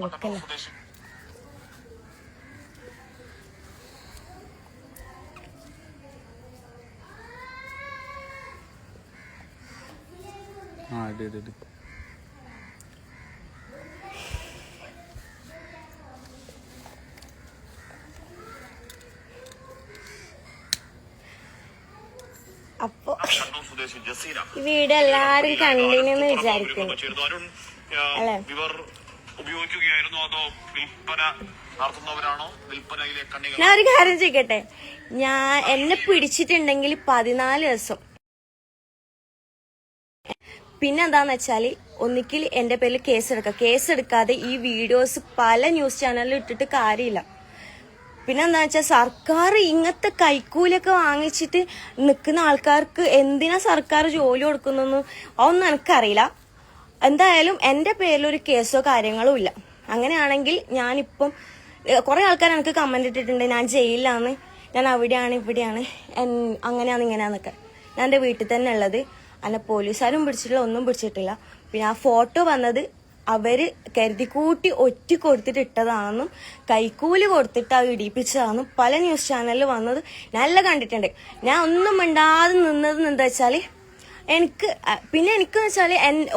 വെക്ക് വെക്കല്ലേ ആ ഇട് ഇട് ഇട്. അപ്പൊ കണ്ണൂർ ഈ വീഡിയോ എല്ലാരും കണ്ടിനെന്ന് വിചാരിക്കുന്നു. അല്ലേ? ഉപയോഗിക്കുകയായിരുന്നു. അതോ വിൽപ്പന നടത്തുന്നവരാണോ? വിൽപ്പനയിലെ കണ്ണികൾ. ഞാൻ ഒരു കാര്യം ചെയ്യട്ടെ ഞാൻ എന്നെ പിടിച്ചിട്ടുണ്ടെങ്കിൽ പതിനാല് ദിവസം. പിന്നെ എന്താന്ന് വെച്ചാൽ ഒന്നിക്കിൽ എന്റെ പേരിൽ കേസ് കേസെടുക്കാതെ ഈ വീഡിയോസ് പല ന്യൂസ് ചാനലിൽ ഇട്ടിട്ട് കാര്യമില്ല. പിന്നെ എന്താ വെച്ചാൽ സർക്കാർ ഇങ്ങനത്തെ കൈക്കൂലൊക്കെ വാങ്ങിച്ചിട്ട് നിൽക്കുന്ന ആൾക്കാർക്ക് എന്തിനാ സർക്കാർ ജോലി കൊടുക്കുന്നതെന്ന് അതൊന്നും എനിക്കറിയില്ല. എന്തായാലും എന്റെ പേരിൽ ഒരു കേസോ കാര്യങ്ങളോ ഇല്ല. അങ്ങനെയാണെങ്കിൽ ഞാനിപ്പം കുറെ ആൾക്കാർ എനിക്ക് കമന്റ് ഇട്ടിട്ടുണ്ട് ഞാൻ ജയിലിലാണ് ഞാൻ അവിടെയാണ് ഇവിടെയാണ് അങ്ങനെയാണ് ഇങ്ങനെയാന്നൊക്കെ. ഞാൻ എന്റെ വീട്ടിൽ തന്നെ ഉള്ളത്. അന്നെ പോലീസുകാരും പിടിച്ചിട്ടില്ല ഒന്നും പിടിച്ചിട്ടില്ല. പിന്നെ ആ ഫോട്ടോ വന്നത് അവർ കരുതിക്കൂട്ടി ഒറ്റ കൊടുത്തിട്ട് ഇട്ടതാണെന്നും കൈക്കൂലി കൊടുത്തിട്ട് അത് ഇടിപ്പിച്ചതാണെന്നും പല ന്യൂസ് ചാനലിൽ വന്നത് നല്ല കണ്ടിട്ടുണ്ട്. ഞാൻ ഒന്നും മിണ്ടാതെ നിന്നത് എന്താ വെച്ചാൽ എനിക്ക് പിന്നെ എനിക്ക് വെച്ചാൽ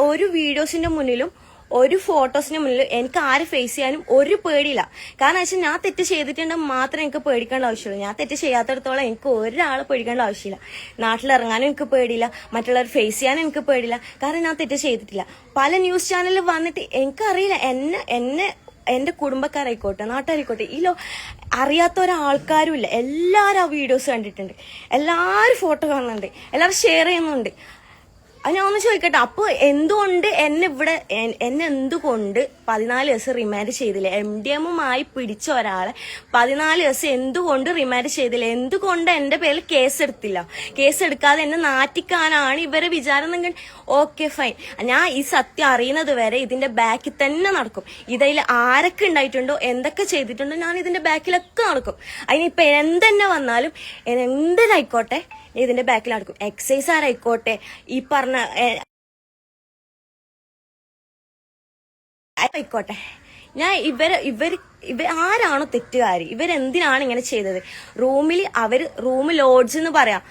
ഒരു വീഡിയോസിന്റെ മുന്നിലും ഒരു ഫോട്ടോസിന്റെ മുന്നിലും എനിക്ക് ആരെ ഫേസ് ചെയ്യാനും ഒരു പേടിയില്ല. കാരണം വെച്ചാൽ ഞാൻ തെറ്റ് ചെയ്തിട്ടുണ്ടെങ്കിൽ മാത്രമേ എനിക്ക് പേടിക്കേണ്ട ആവശ്യമുള്ളൂ ഞാൻ തെറ്റ് ചെയ്യാത്തടത്തോളം എനിക്ക് ഒരാളെ പേടിക്കേണ്ട ആവശ്യമില്ല. നാട്ടിലിറങ്ങാനും എനിക്ക് പേടിയില്ല. മറ്റുള്ളവർ ഫേസ് ചെയ്യാനും എനിക്ക് പേടിയില്ല. കാരണം ഞാൻ തെറ്റ് ചെയ്തിട്ടില്ല. പല ന്യൂസ് ചാനലിൽ വന്നിട്ട് എനിക്കറിയില്ല എന്നെ എന്നെ എന്റെ കുടുംബക്കാരായിക്കോട്ടെ നാട്ടുകാരായിക്കോട്ടെ ഈ ലോ അറിയാത്ത ഒരാൾക്കാരും ഇല്ല എല്ലാവരും ആ വീഡിയോസ് കണ്ടിട്ടുണ്ട്. എല്ലാവരും ഫോട്ടോ കാണുന്നുണ്ട്. എല്ലാവരും ഷെയർ ചെയ്യുന്നുണ്ട്. ഞാൻ ഒന്ന് ചോദിക്കട്ടെ. അപ്പൊ എന്തുകൊണ്ട് എന്നെ ഇവിടെ എന്നെ എന്തുകൊണ്ട് പതിനാല് ദിവസം റിമാൻഡ് ചെയ്തില്ല? എം ഡി എമ്മുമായി പിടിച്ച ഒരാളെ പതിനാല് ദിവസം എന്തുകൊണ്ട് റിമാൻഡ് ചെയ്തില്ല? എന്തുകൊണ്ട് എന്റെ പേരിൽ കേസ് എടുത്തില്ല കേസ് എടുക്കാതെ എന്നെ നാറ്റിക്കാനാണ് ഇവരെ വിചാരം നിങ്ങൾ ഓക്കെ ഫൈൻ ഞാൻ ഈ സത്യം അറിയുന്നത് വരെ ഇതിന്റെ ബാക്കിൽ തന്നെ നടക്കും. ഇതിൽ ആരൊക്കെ ഉണ്ടായിട്ടുണ്ടോ എന്തൊക്കെ ചെയ്തിട്ടുണ്ടോ ഞാൻ ഇതിന്റെ ബാക്കിലൊക്കെ നടക്കും. അതിനിപ്പോ എന്തെന്നെ വന്നാലും എന്തിനായിക്കോട്ടെ ഇതിന്റെ ബാക്കിൽ നടക്കും. എക്സൈസ് ആരായിക്കോട്ടെ? ഈ പറഞ്ഞ ആയിക്കോട്ടെ ഞാൻ ഇവർ ഇവർ ഇവർ ആരാണോ തെറ്റുകാരി? ഇവരെന്തിനാണ് ഇങ്ങനെ ചെയ്തത്? റൂമിൽ അവർ റൂം ലോഡ്ജ് എന്ന് പറയാം.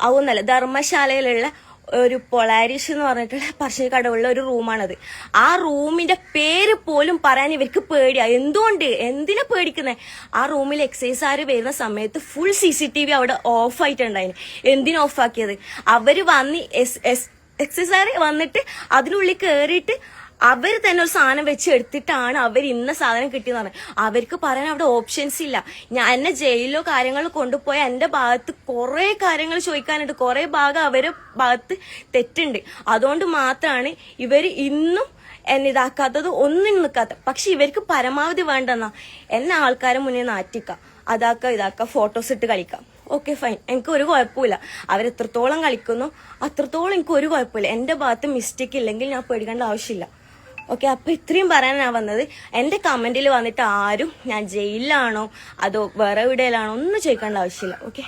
അതൊന്നല്ല ധർമ്മശാലയിലുള്ള ഒരു പൊളാരിഷ് എന്ന് പറഞ്ഞിട്ടുള്ള പറശ്ശിനിക്കടവുള്ള ഒരു റൂമാണത് ആ റൂമിന്റെ പേര് പോലും പറയാൻ ഇവർക്ക് പേടിയാ. എന്തുകൊണ്ട്? എന്തിനാ പേടിക്കുന്നത് ആ റൂമിൽ എക്സൈസ് ആര് വരുന്ന സമയത്ത് full C C T V അവിടെ ഓഫ് ആയിട്ടുണ്ടായിരുന്നു എന്തിനാ ഓഫ് അവർ വന്ന് എസ് എസ് എക്സൈസുകാർ വന്നിട്ട് അതിനുള്ളിൽ കയറിയിട്ട് അവർ തന്നെ ഒരു സാധനം വെച്ച് എടുത്തിട്ടാണ് അവർ ഇന്ന സാധനം കിട്ടിയെന്ന് പറഞ്ഞത്. അവർക്ക് പറയാൻ അവിടെ ഓപ്ഷൻസ് ഇല്ല. ഞാൻ എന്നെ ജയിലിലോ കാര്യങ്ങളോ കൊണ്ടുപോയ എന്റെ ഭാഗത്ത് കുറേ കാര്യങ്ങൾ ചോദിക്കാനുണ്ട്. കുറേ ഭാഗം അവരെ ഭാഗത്ത് തെറ്റുണ്ട്. അതുകൊണ്ട് മാത്രമാണ് ഇവർ ഇന്നും എന്നെ ഇതാക്കാത്തത് ഒന്നും നിൽക്കാത്ത പക്ഷെ ഇവർക്ക് പരമാവധി വേണ്ടെന്നാ. എന്നെ ആൾക്കാരെ മുന്നിൽ നാറ്റിക്കാം അതാക്ക ഇതാക്ക ഫോട്ടോസ് ഇട്ട് കളിക്കാം. ഓക്കെ ഫൈൻ എനിക്ക് ഒരു കുഴപ്പമില്ല അവരെത്രത്തോളം കളിക്കുന്നു അത്രത്തോളം എനിക്ക് ഒരു കുഴപ്പമില്ല എന്റെ ഭാഗത്ത് മിസ്റ്റേക്ക് ഇല്ലെങ്കിൽ ഞാൻ പേടിക്കേണ്ട ആവശ്യമില്ല. ഓക്കെ അപ്പൊ ഇത്രയും പറയാനാണ് വന്നത്. എന്റെ കമന്റിൽ വന്നിട്ട് ആരും ഞാൻ ജയിലിലാണോ അതോ വേറെ എവിടെയിലാണോ ഒന്നും ചോദിക്കേണ്ട ആവശ്യമില്ല. ഓക്കെ.